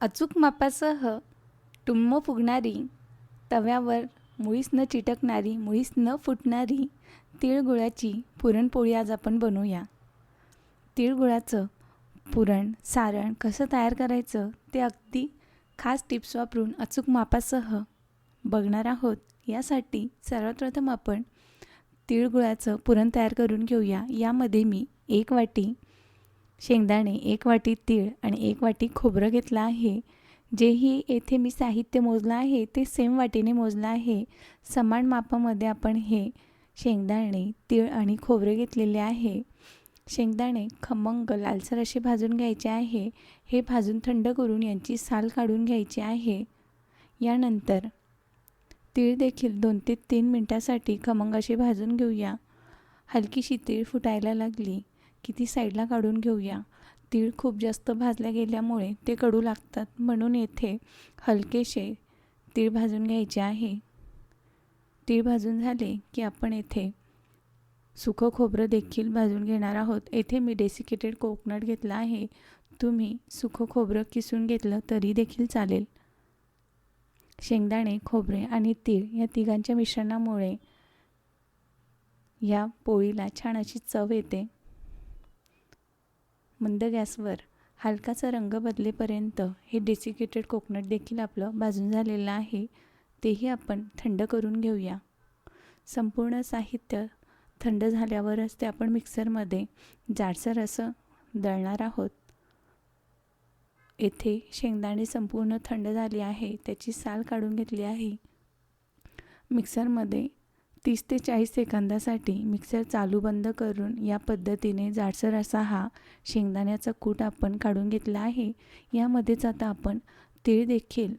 अचूक मापासह टुम्म फुगणारी तव्यावर मुळीच न चिटकणारी मुळीच न फुटणारी तिळगुळाची पुरणपोळी आज आपण बनवूया. तिळगुळाचं पुरण सारण कसं तयार करायचं ते अगदी खास टिप्स वापरून अचूक मापासह बघणार आहोत. यासाठी सर्वात प्रथम आपण तिळगुळाचं पुरण तयार करून घेऊया. यामध्ये मी एक वाटी शेंगदाणे एक वाटी तीळ आणि एक वाटी खोबरं घेतलं आहे. जेही येथे मी साहित्य मोजलं आहे ते सेम वाटीने मोजलं आहे. समान मापामध्ये आपण हे शेंगदाणे तीळ आणि खोबरे घेतलेले आहे. शेंगदाणे खमंग लालसर असे भाजून घ्यायचे आहे. हे भाजून थंड करून यांची साल काढून घ्यायची आहे. यानंतर तीळ देखील दोन ते तीन मिनटासाठी खमंग असे भाजून घेऊया. हलकीशी तीळ फुटायला लागली. की ती साईडला काढून घेऊया. तीळ खूप जास्त भाजल्या गेल्यामुळे ते कडू लागतात. म्हणून येथे हलकेसे तीळ भाजून घ्यायचे आहे. तीळ भाजून झाले की आपण येथे सुकं खोबरं देखील भाजून घेणार आहोत. येथे मी डेसिकेटेड कोकोनट घेतला आहे. तुम्ही सुकं खोबरं किसून घेतलं तरी देखील चालेल. शेंगदाणे खोबरे आणि तीळ या तिघांच्या मिश्रणामुळे या पोळीला छान अशी चव येते. मंद गॅसवर हलकाचा रंग बदलेपर्यंत हे डेसिकेटेड कोकोनट देखील आपलं भाजून झालेलं आहे तेही आपण थंड करून घेऊया. संपूर्ण साहित्य थंड झाल्यावरच ते आपण मिक्सरमध्ये जाडसर असं दळणार आहोत. येथे शेंगदाणे संपूर्ण थंड झाली आहे त्याची साल काढून घेतली आहे. मिक्सरमध्ये तीस ते चाळीस सेकंदासाठी मिक्सर चालू बंद करून या पद्धतीने जाडसर असा हा शेंगदाण्याचा कूट आपण काढून घेतला आहे. यामध्येच आता आपण तीळ देखील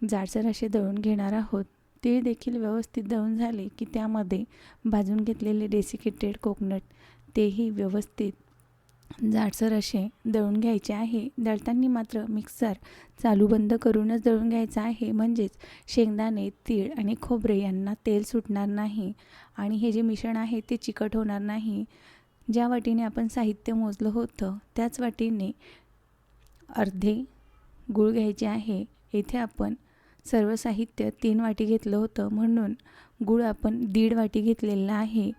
जाडसर असे दळून घेणार आहोत. तीळ देखील व्यवस्थित दळून झाले की त्यामध्ये भाजून घेतलेले डेसिकेटेड कोकोनट तेही व्यवस्थित जाडसर असे दळून घ्यायचे आहे. दळताना मात्र मिक्सर चालू बंद करूनच दळून घ्यायचं आहे. म्हणजेच शेंगदाणे तीळ आणि खोबरे यांना तेल सुटणार नाही आणि हे जे मिश्रण आहे ते चिकट होणार नाही. ज्या वाटीने आपण साहित्य मोजलं होतं त्याच वाटीने अर्धे गूळ घ्यायचे आहे. येथे आपण सर्व साहित्य तीन वाटी घेतलं होतं म्हणून गूळ आपण दीड वाटी घेतलेला आहे.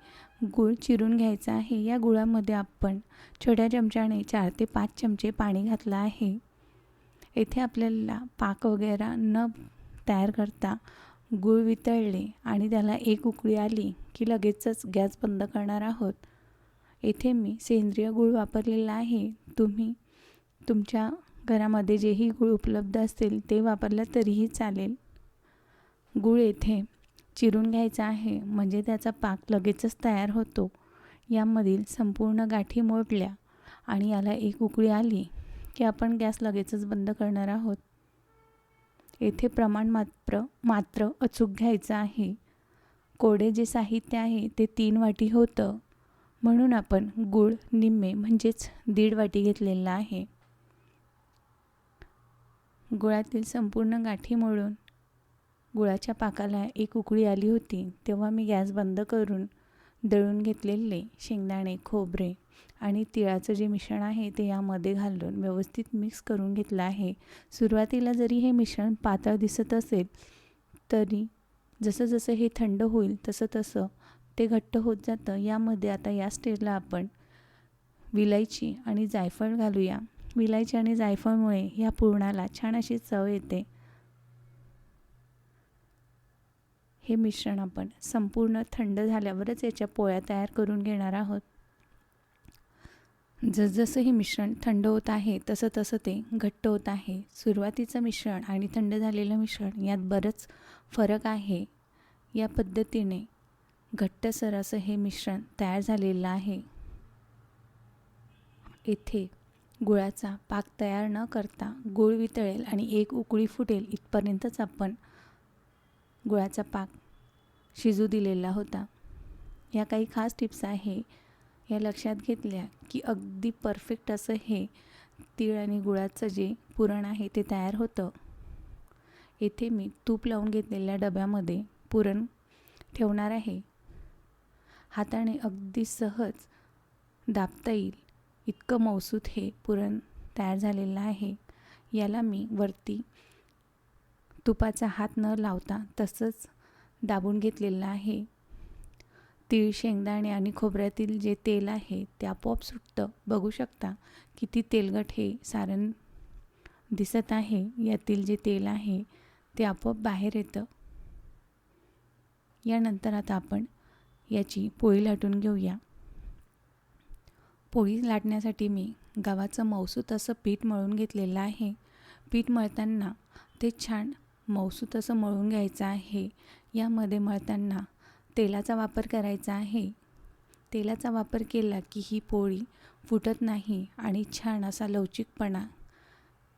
गूळ चिरून घ्यायचा आहे. या गुळामध्ये आपण छोट्या चमच्याने चार ते पाच चमचे पाणी घातलं आहे. येथे आपल्याला पाक वगैरे न तयार करता गूळ वितळले आणि त्याला एक उकळी आली की लगेचच गॅस बंद करणार आहोत. येथे मी सेंद्रिय गूळ वापरलेला आहे. तुम्ही तुमच्या घरामध्ये जेही गूळ उपलब्ध असतील ते वापरलं तरीही चालेल. गूळ येथे चिरून घ्यायचा आहे. म्हणजे त्याचा पाक लगेचच तयार होतो. यामधील संपूर्ण गाठी मोडल्या आणि याला एक उकळी आली की आपण गॅस लगेचच बंद करणार आहोत. येथे प्रमाण मात्र मात्र अचूक घ्यायचं आहे. कोडे जे साहित्य आहे ते तीन वाटी होतं. म्हणून आपण गूळ निम्मे म्हणजेच दीड वाटी घेतलेला आहे. गुळातील संपूर्ण गाठी मोडून गुळाच्या पाकाला एक उकळी आली होती तेव्हा मी गॅस बंद करून दळून घेतलेले शेंगदाणे खोबरे आणि तिळाचं जे मिश्रण आहे ते यामध्ये घालून व्यवस्थित मिक्स करून घेतलं आहे. सुरुवातीला जरी हे मिश्रण पातळ दिसत असेल तरी जसं जसं हे थंड होईल तसं तसं ते घट्ट होत जातं. यामध्ये आता या स्टेजला आपण विलायची आणि जायफळ घालूया. विलायची आणि जायफळमुळे या पुरणाला छान अशी चव येते. हे मिश्रण आपण संपूर्ण थंड झाल्यावरच याच्या पोळ्या तयार करून घेणार आहोत. जसजसं हे मिश्रण थंड होत आहे तसं तसं ते घट्ट होत आहे. सुरुवातीचं मिश्रण आणि थंड झालेलं मिश्रण यात बरंच फरक आहे. या पद्धतीने घट्टसर असं हे मिश्रण तयार झालेलं आहे. येथे गुळाचा पाक तयार न करता गुळ वितळेल आणि एक उकळी फुटेल इथपर्यंतच आपण गुळाचा पाक शिजू दिलेला होता. या काही खास टिप्स आहे. या लक्षात घेतल्या की अगदी परफेक्ट असं हे तीळ आणि गुळाचं जे पुरण आहे ते तयार होतं. येथे मी तूप लावून घेतलेल्या डब्यामध्ये पुरण ठेवणार आहे. हाताने अगदी सहज दाबता येईल. इतकं मौसूत हे पुरण तयार झालेलं आहे. याला मी वरती तुपाचा हात न लावता तसंच दाबून घेतलेलं आहे. तीळ शेंगदाणे आणि खोबऱ्यातील जे तेल आहे ते आपोआप सुटतं. बघू शकता किती तेलगट हे सारण दिसत आहे. यातील जे तेल आहे ते आपोआप बाहेर येतं. यानंतर आता आपण याची पोळी लाटून घेऊया. पोळी लाटण्यासाठी मी गव्हाचं मौसूत असं पीठ मळून घेतलेलं आहे. पीठ मळताना ते छान मौसूत असं मळून घ्यायचं आहे. यामध्ये मळताना तेलाचा वापर करायचा आहे. तेलाचा वापर केला की ही पोळी फुटत नाही आणि छान असा लवचिकपणा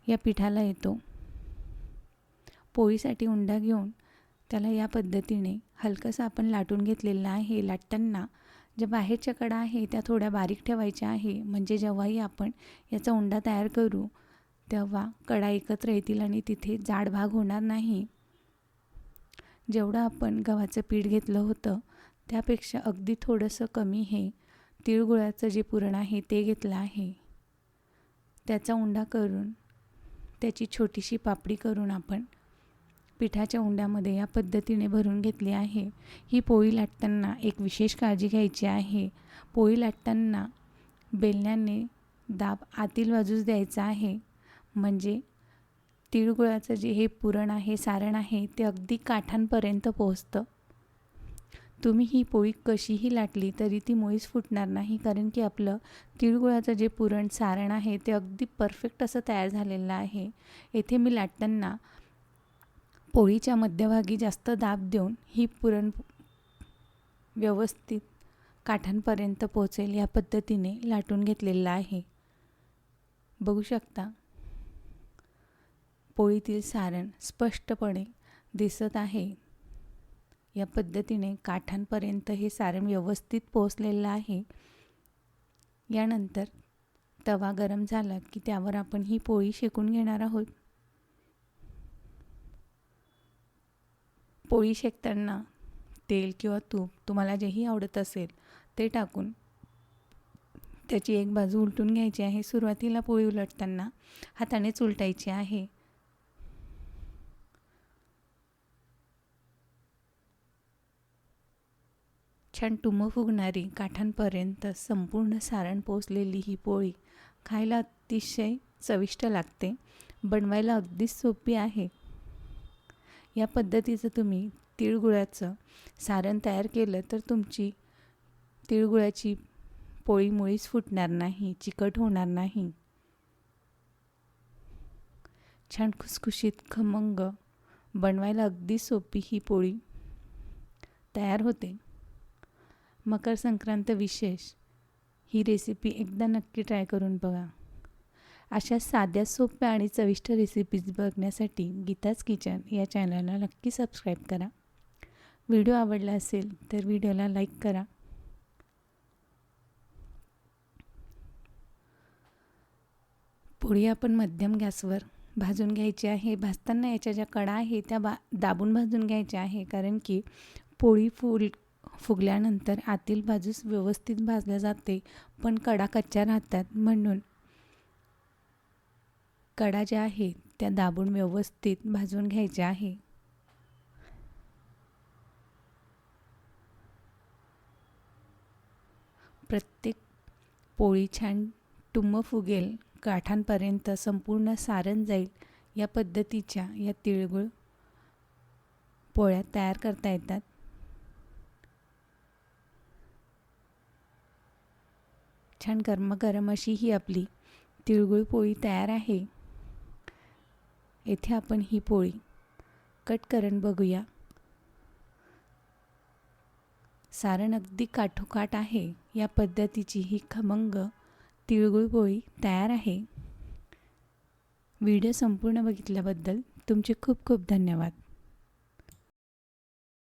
या पिठाला येतो. पोळीसाठी उंडा घेऊन त्याला या पद्धतीने हलकंसं आपण लाटून घेतलेलं आहे. लाटताना ज्या बाहेरच्या कडा आहे त्या थोड्या बारीक ठेवायच्या आहे. म्हणजे जेव्हाही आपण याचा उंडा तयार करू तेव्हा कडा एकत्र येतील आणि तिथे जाड भाग होणार नाही. जेवढं आपण गव्हाचं पीठ घेतलं होतं त्यापेक्षा अगदी थोडंसं कमी हे तिळगुळाचं जे पुरण आहे ते घेतलं आहे. त्याचा उंडा करून त्याची छोटीशी पापडी करून आपण पिठाच्या उंड्यामध्ये या पद्धतीने भरून घेतली आहे. ही पोळी लाटताना एक विशेष काळजी घ्यायची आहे. पोळी लाटताना बेलण्याने दाब आतील बाजूस द्यायचा आहे. म्हणजे तिळगुळाचं जे हे पुरण आहे सारण आहे ते अगदी काठांपर्यंत पोहोचतं. तुम्ही ही पोळी कशीही लाटली तरी ती मुळीच फुटणार नाही कारण की आपलं तिळगुळाचं जे पुरण सारण आहे ते अगदी परफेक्ट असं तयार झालेलं आहे. येथे मी लाटताना पोळीच्या मध्यभागी जास्त दाब देऊन ही पुरण व्यवस्थित काठांपर्यंत पोचेल या पद्धतीने लाटून घेतलेलं आहे. बघू शकता. पोळीतील सारण स्पष्टपणे दिसत आहे. या पद्धतीने काठांपर्यंत हे सारण व्यवस्थित पोचलेलं आहे. यानंतर तवा गरम झाला की त्यावर आपण ही पोळी शेकून घेणार आहोत. पोळी शेकताना तेल किंवा तूप तुम्हाला जेही आवडत असेल ते टाकून त्याची एक बाजू उलटून घ्यायची आहे. सुरुवातीला पोळी उलटताना हातानेच उलटायची आहे. छान टुम फुगणारी काठांपर्यंत संपूर्ण सारण पोचलेली ही पोळी खायला अतिशय चविष्ट लागते. बनवायला अगदीच सोपी आहे. या पद्धतीचं तुम्ही तिळगुळाचं सारण तयार केलं तर तुमची तिळगुळाची पोळी मुळीच फुटणार नाही चिकट होणार नाही. छान खुसखुशीत खमंग बनवायला अगदी सोपी ही पोळी तयार होते. मकर संक्रांत विशेष ही रेसिपी एकदा नक्की ट्राय करून बघा. अशा साध्या सोप्या आणि चविष्ट रेसिपीज बघण्यासाठी गीताज किचन या चॅनलला नक्की सबस्क्राईब करा. व्हिडिओ आवडला असेल तर व्हिडिओला लाईक करा. पोळी आपण मध्यम गॅसवर भाजून घ्यायची आहे. भाजताना याच्या ज्या कडा आहे त्या बा दाबून भाजून घ्यायच्या आहे. कारण की पोळी फुल फुगल्यानंतर आतील बाजूस व्यवस्थित भाजल्या जाते पण कडा कच्च्या राहतात म्हणून. कडा ज्या आहेत त्या दाबून व्यवस्थित भाजून घ्यायच्या आहे. प्रत्येक पोळी छान टुम्म फुगेल काठांपर्यंत संपूर्ण सारण जाईल. या पद्धतीच्या या तिळगुळ पोळ्या तयार करता येतात. छान गरमागरम अशी ही आपली तिळगुळ पोळी तयार आहे. येथे आपण ही पोळी कट करून बघूया. सारण अगदी काठोकाठ आहे. या पद्धतीची ही खमंग तिळगुळ पोळी तयार आहे. व्हिडिओ संपूर्ण बघितल्याबद्दल तुमचे खूप खूप धन्यवाद.